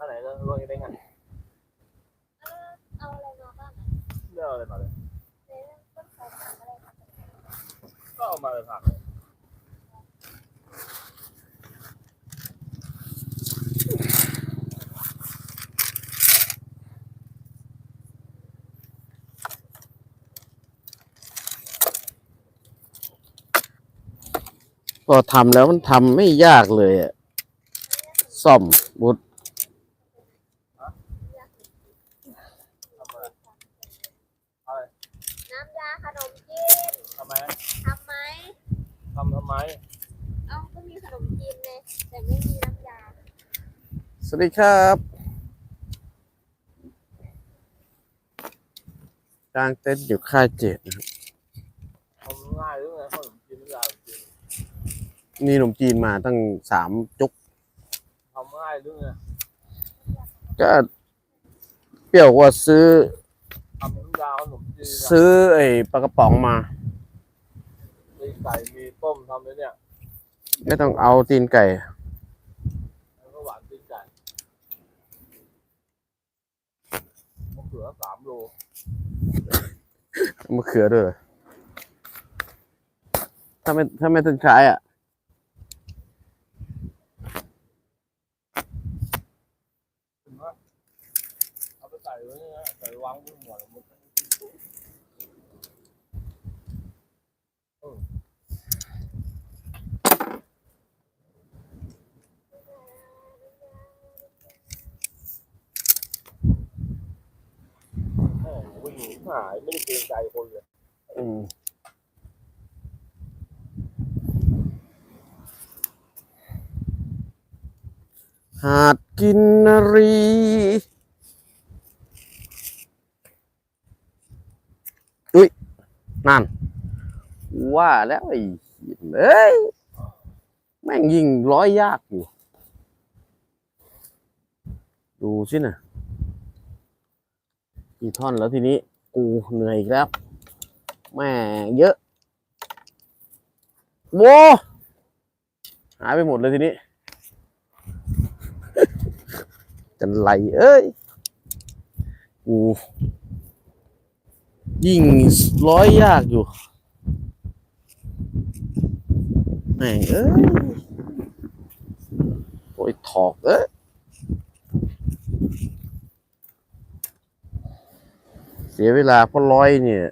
อันไหนก็ลวกได้ไงเออเอาอะไรมาบ้างอะเลือกอะไรมาเลย ในเรื่องต้นสายพันธุ์อะไรมาก็เอามาเลยผักพอทำแล้วมันทำไม่ยากเลยอะซ่อมบุดทำอะไรอะไร น้ำยาขนมจี นทำไมทำไหมทำทำไม เอ้าก็มีขนมจีนเลยแต่ไม่มีน้ำยาสวัสดีครับกลางเต็นท์อยู่ค่ายเจ็ดนะครับ ทำง่ายหรือไงขนมจีนไม่ยากจริงมีขนมจีนมาตั้งสามจุก ทำง่ายหรือไงก็เปรี้ยวกว่าซื้อทำน้ำยาขนมจีนอะซื้อไอ้ปลากระป๋องมามี ไก่มีต้มทำเลยเนี่ยไม่ต้องเอาตีนไก่ แล้วก็หวานตีนไก่มะเขือสามโลมะเขือด้วยเหรอถ้าไม่ถ้าไม่ต้องใช้อะ ถึงว่าเอาไปใส่ไว้เนี่ยใส่วางบนหัวแล้วมันเออแม่งวิ่ง หนีหายไม่ได้เกรงใจคนเลยอืมหาดกินนรี อุ้ย นั่น ว่าแล้วไอ้หี้ยเอ้ย แม่งยิงร้อยยากอยู่ ดูสินะกี่ท่อนแล้วทีนี้ กูเหนื่อยอีกแล้วแม่เยอะโว้หายไปหมดเลยทีนี้ จันไรเอ้ยกูยิงร้อยยากอยู่แม่เอ้ยโอ้ยถอกเอ้ย สียเวลาเพราะร้อยเนี่ย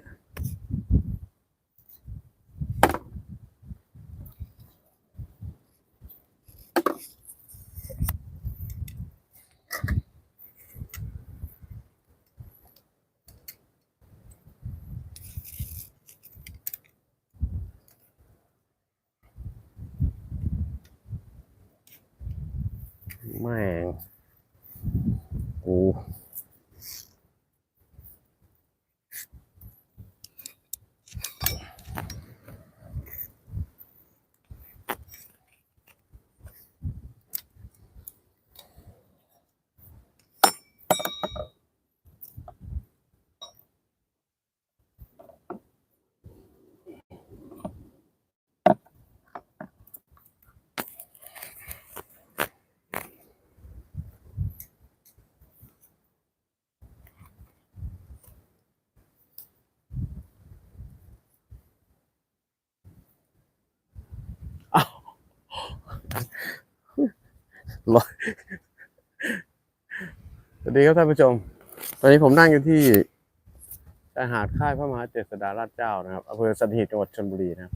แม่งกู สวัสดีครับท่านผู้ชม ตอนนี้ผมนั่งอยู่ที่ชายหาดค่ายพระมหาเจษฎาราชเจ้านะครับอำเภอสันหิตจังหวัดชลบุรีนะครับ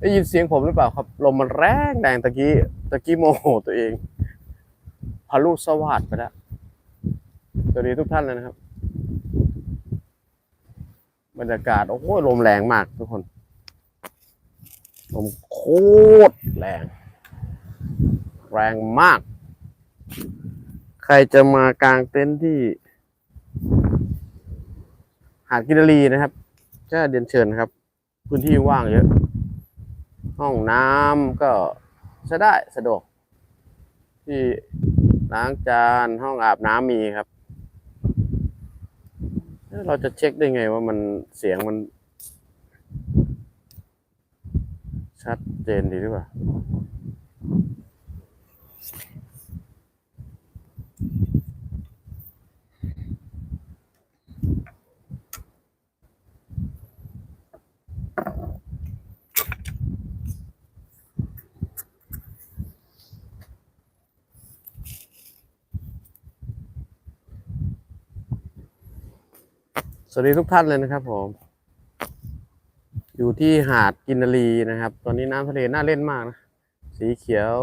ได้ยินเสียงผมหรือเปล่าครับ ลมมันแรงแรงตะกี้ตะกี้โมโหตัวเองพาลุสวัสดไปแล้วสวัสดีทุกท่านเลยนะครับ บรรยากาศโอ้โหลมแรงมากทุกคน ลมโคตรแรง แรงมาก ใครจะมากางเต็นท์ที่ หาดกินรีนะครับก็เดียนเชิญครับ พื้นที่ว่างเยอะ ห้องน้ำก็ใช้ได้สะดวก ที่ล้างจานห้องอาบน้ำมีครับ เราจะเช็คได้ไงว่ามันเสียงมัน ชัดเจนดีหรือเปล่า สวัสดีทุกท่านเลยนะครับผม อยู่ที่หาดกินรีนะครับ ตอนนี้น้ำทะเลน่าเล่นมากนะ สีเขียว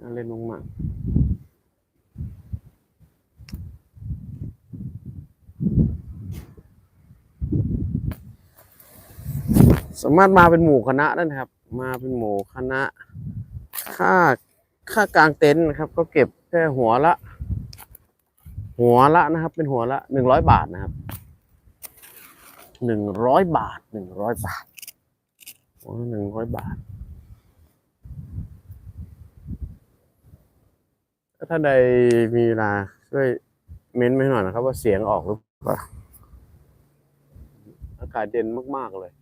น่าเล่นมากสามารถมาเป็นหมู่คณะได้นะครับ มาเป็นหมู่คณะ ค่าค่ากลางเต็นท์นะครับ ก็เก็บแค่หัวละ หัวละนะครับ เป็นหัวละหนึ่งร้อยบาทนะครับหนึ่งร้อยบาทหนึ่งร้อยบาทหัวหนึ่งร้อยบาท ถ้าใดมีเวลาช่วยเม้นต์มาให้หน่อยนะครับ ว่าเสียงออกหรือเปล่าอากาศเย็นมาก ๆ เลย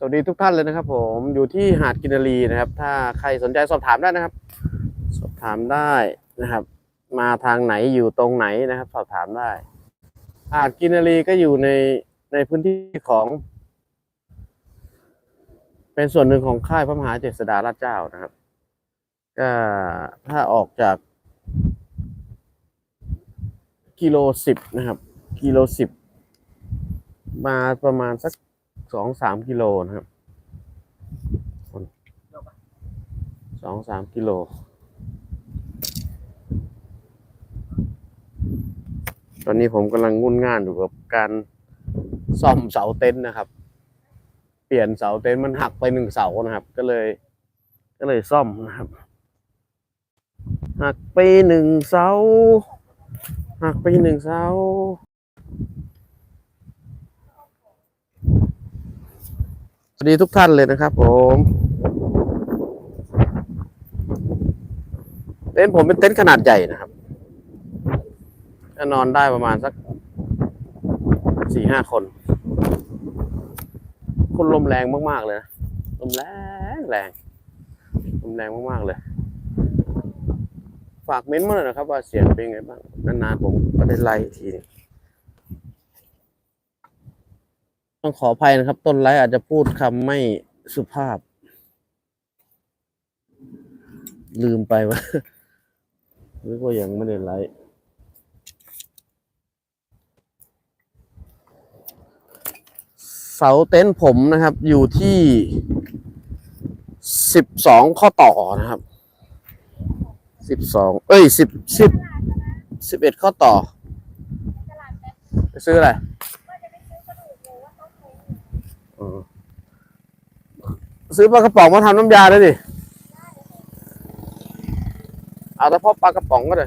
สวัสดีทุกท่านเลยนะครับ ผมอยู่ที่หาดกินารีนะครับ ถ้าใครสนใจสอบถามได้นะครับ สอบถามได้นะครับ มาทางไหนอยู่ตรงไหนนะครับ สอบถามได้หาดกินารีก็อยู่ในในพื้นที่ของ เป็นส่วนหนึ่งของค่ายพระมหาเจษฎาราชเจ้านะครับ ก็ถ้าออกจาก กิโลสิบนะครับ กิโลสิบมาประมาณสัก สองสามกิโลนะครับสองสามกิโล ตอนนี้ผมกำลังงุ่นง่านอยู่กับการซ่อมเสาเต็นท์นะครับ เปลี่ยนเสาเต็นท์มันหักไปหนึ่งเสานะครับ ก็เลย ก็เลยซ่อมนะครับ หักไปหนึ่งเสา หักไปหนึ่งเสา สวัสดีทุกท่านเลยนะครับ ผมเต็นท์ผมเป็นเต็นท์ขนาดใหญ่นะครับจะนอนได้ประมาณสักสี่ห้าคน คนลมแรงมาก ๆ เลยนะลมแรงแรงลมแรงมาก ๆ เลย ฝากเม้นต์มาหน่อยนะครับ ว่าเสียงเป็นไงบ้าง นาน ๆ ผมก็ได้ไล่ทีนึง ต้องขออภัยนะครับ ต้นไลฟ์อาจจะพูดคำไม่สุภาพ ลืมไปว่าหรือว่ายังไม่ได้ไลฟ์เสาเต็นท์ผมนะครับ อยู่ที่สิบสองข้อต่อนะครับสิบสองเอ้ยสิบสิบสิบเอ็ดข้อต่อ ไปซื้ออะไร ซื้อปลากระป๋องมาทำน้ำยาด้วยดิเอาแต่พาะปลากระป๋องก็ได้